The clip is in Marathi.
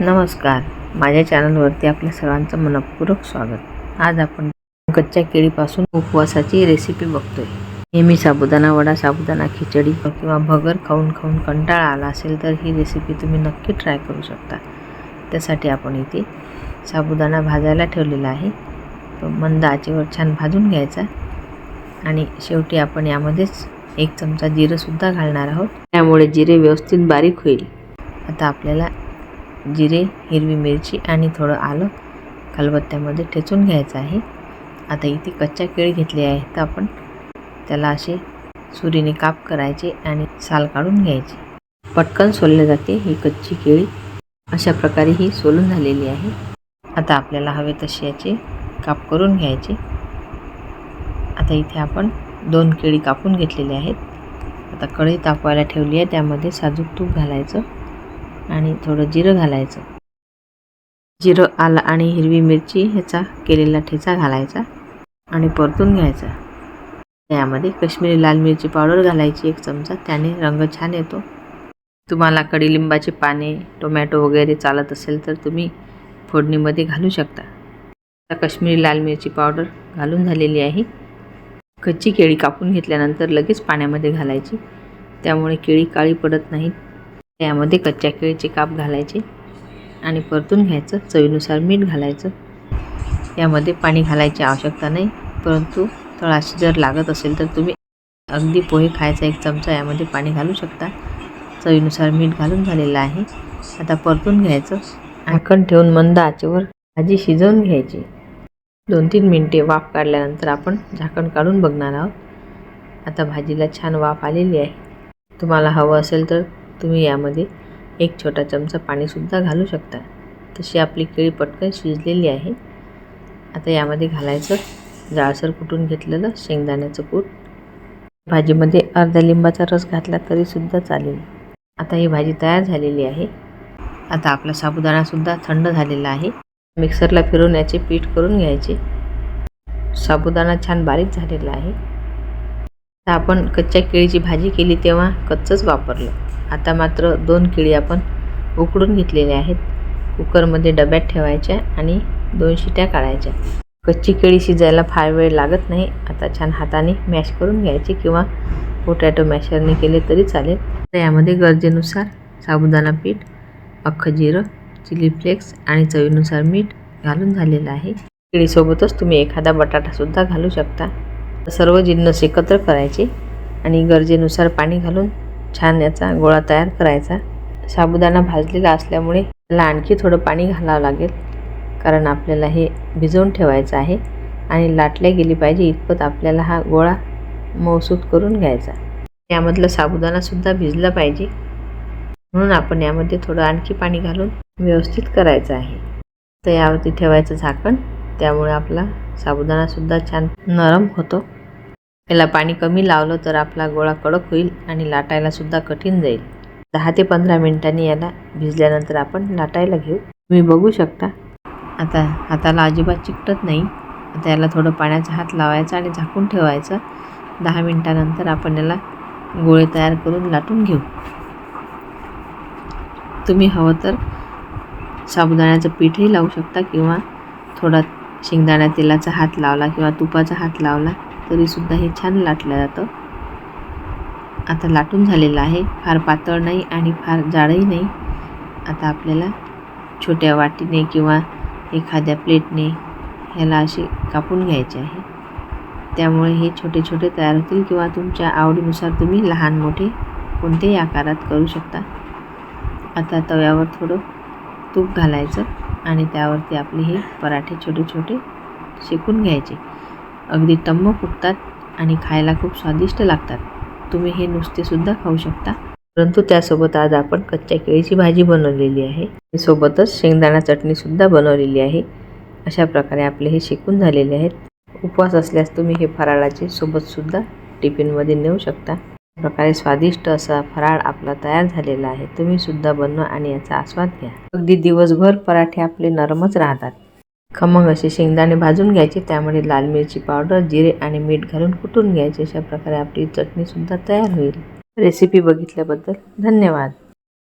नमस्कार. माझ्या चॅनलवरती आपल्या सर्वांचं मनपूर्वक स्वागत. आज आपण कच्च्या केळीपासून उपवासाची रेसिपी बघतोय. नेहमी साबुदाणा वडा साबुदाणा खिचडी किंवा भगर खाऊन खाऊन कंटाळा आला असेल तर ही रेसिपी तुम्ही नक्की ट्राय करू शकता. त्यासाठी आपण इथे साबुदाणा भाजायला ठेवलेला आहे. तो मंद आचेवर छान भाजून घ्यायचा. आणि शेवटी आपण यामध्येच एक चमचा जिरंसुद्धा घालणार आहोत. त्यामुळे जिरे व्यवस्थित बारीक होईल. आता आपल्याला जिरे हिरवी मिरची आणि थोडं आलं खलबत्त्यामध्ये ठेचून घ्यायचं आहे. आता इथे कच्च्या केळी घेतली आहे तर आपण त्याला असे सुरीने काप करायचे आणि साल काढून घ्यायची. पटकन सोलले जाते ही कच्ची केळी. अशा प्रकारे ही सोलून झालेली आहे. आता आपल्याला हवे तसे याचे काप करून घ्यायचे. आता इथे आपण दोन केळी कापून घेतलेले आहेत. आता कढई तापवायला ठेवली आहे त्यामध्ये साजूक तूप घालायचं. आणि थोडं जिरं घालायचं. जिरं आलं आणि हिरवी मिरची ह्याचा केलेला ठेचा घालायचा आणि परतून घ्यायचा. त्यामध्ये कश्मीरी लाल मिरची पावडर घालायची एक चमचा त्याने रंग छान येतो. तुम्हाला कडीलिंबाचे पाने टोमॅटो वगैरे चालत असेल तर तुम्ही फोडणीमध्ये घालू शकता. आता कश्मीरी लाल मिरची पावडर घालून झालेली आहे. कच्ची केळी कापून घेतल्यानंतर लगेच पाण्यामध्ये घालायची. त्यामुळे केळी काळी पडत नाहीत. त्यामध्ये कच्च्या केळीचे काप घालायचे आणि परतून घ्यायचं चवीनुसार मीठ घालायचं. यामध्ये पाणी घालायची आवश्यकता नाही परंतु तळाशी जर लागत असेल तर तुम्ही अगदी पोहे खायचा एक चमचा यामध्ये पाणी घालू शकता. चवीनुसार मीठ घालून झालेलं आहे. आता परतून घ्यायचं. झाकण ठेवून मंद आचेवर भाजी शिजवून घ्यायची. दोन तीन मिनटे वाफ काढल्यानंतर आपण झाकण काढून बघणार आहोत. आता भाजीला छान वाफ आलेली आहे. तुम्हाला हवं असेल तर तुम्ही यामध्ये एक छोटा चमचा पाणीसुद्धा घालू शकता. तशी आपली केळी पटकन शिजलेली आहे. आता यामध्ये घालायचं जाळसर कुटून घेतलेलं शेंगदाण्याचं कूट. भाजीमध्ये अर्धा लिंबाचा रस घातला तरीसुद्धा चालेल. आता ही भाजी तयार झालेली आहे. आता आपला साबुदाणासुद्धा थंड झालेला आहे. मिक्सरला फिरून याचे पीठ करून घ्यायचे. साबुदाणा छान बारीक झालेला आहे. आता आपण कच्च्या केळीची भाजी केली तेव्हा कच्चंच वापरलं. आता मात्र दोन केळी आपण उकडून घेतलेल्या आहेत. कुकरमध्ये डब्यात ठेवायच्या आणि दोन शिट्या काढायच्या. कच्ची केळी शिजायला फार वेळ लागत नाही. आता छान हाताने मॅश करून घ्यायची किंवा पोटॅटो मॅशरने केले तरी चालेल. तर यामध्ये गरजेनुसार साबुदाणा पीठ अख्खं जिरं चिली फ्लेक्स आणि चवीनुसार मीठ घालून झालेलं आहे. केळीसोबतच तुम्ही एखादा बटाटासुद्धा घालू शकता. सर्व जिन्नस एकत्र करायचे आणि गरजेनुसार पाणी घालून छान याचा गोळा तयार करायचा. साबुदाणा भाजलेला असल्यामुळे त्याला आणखी थोडं पाणी घालावं लागेल. कारण आपल्याला हे भिजवून ठेवायचं आहे आणि लाटल्या गेली पाहिजे इतपत आपल्याला हा गोळा मौसूद करून घ्यायचा. यामधला साबुदाणासुद्धा भिजला पाहिजे. म्हणून आपण यामध्ये थोडं आणखी पाणी घालून व्यवस्थित करायचं आहे. तर यावरती ठेवायचं झाकण. त्यामुळे आपला साबुदाणासुद्धा छान नरम होतो. याला पाणी कमी लावलं तर आपला गोळा कडक होईल आणि लाटायलासुद्धा कठीण जाईल. दहा ते पंधरा मिनिटांनी याला भिजल्यानंतर आपण लाटायला घेऊ. तुम्ही बघू शकता. आता हाताला अजिबात चिकटत नाही. आता याला थोडं पाण्याचा हात लावायचा आणि झाकून ठेवायचं. दहा मिनिटानंतर आपण याला गोळे तयार करून लाटून घेऊ. तुम्ही हवं तर साबुदाण्याचं पीठही लावू शकता किंवा थोडा शेंगदाणा तेलाचा हात लावला किंवा तुपाचा हात लावला. तरीसुद्धा हे छान लाटलं जातं. आता लाटून झालेलं आहे. फार पातळ नाही आणि फार जाडही नाही. आता आपल्याला छोट्या वाटीने किंवा एखाद्या प्लेटने ह्याला असे कापून घ्यायचे आहे. त्यामुळे हे छोटे छोटे तयार होतील किंवा तुमच्या आवडीनुसार तुम्ही लहान मोठे कोणत्याही आकारात करू शकता. आता तव्यावर थोडं तूप घालायचं आणि त्यावरती आपले हे पराठे छोटे छोटे शेकून घ्यायचे. अगदी टम्म फुगतात आणि खायला खूप स्वादिष्ट लागतात. तुम्ही हे नुसतेसुद्धा खाऊ शकता. परंतु त्यासोबत आज आपण कच्च्या केळीची भाजी बनवलेली आहे. सोबतच शेंगदाणा चटणीसुद्धा बनवलेली आहे. अशा प्रकारे आपले हे शिकून झालेले आहेत. उपवास असल्यास तुम्ही हे फराळाचे सोबतसुद्धा टिफिनमध्ये नेऊ शकता. प्रकारे स्वादिष्ट असा फराळ आपला तयार झालेला आहे. तुम्ही सुद्धा बनवा आणि याचा आस्वाद घ्या. अगदी दिवसभर पराठे आपले नरमच राहतात. खमंग असे शेंगदाणे भाजून घ्यायचे त्यामध्ये लाल मिरची पावडर जिरे आणि मीठ घालून कुटून घ्यायचे. अशा प्रकारे आपली चटणीसुद्धा तयार होईल. रेसिपी बघितल्याबद्दल धन्यवाद.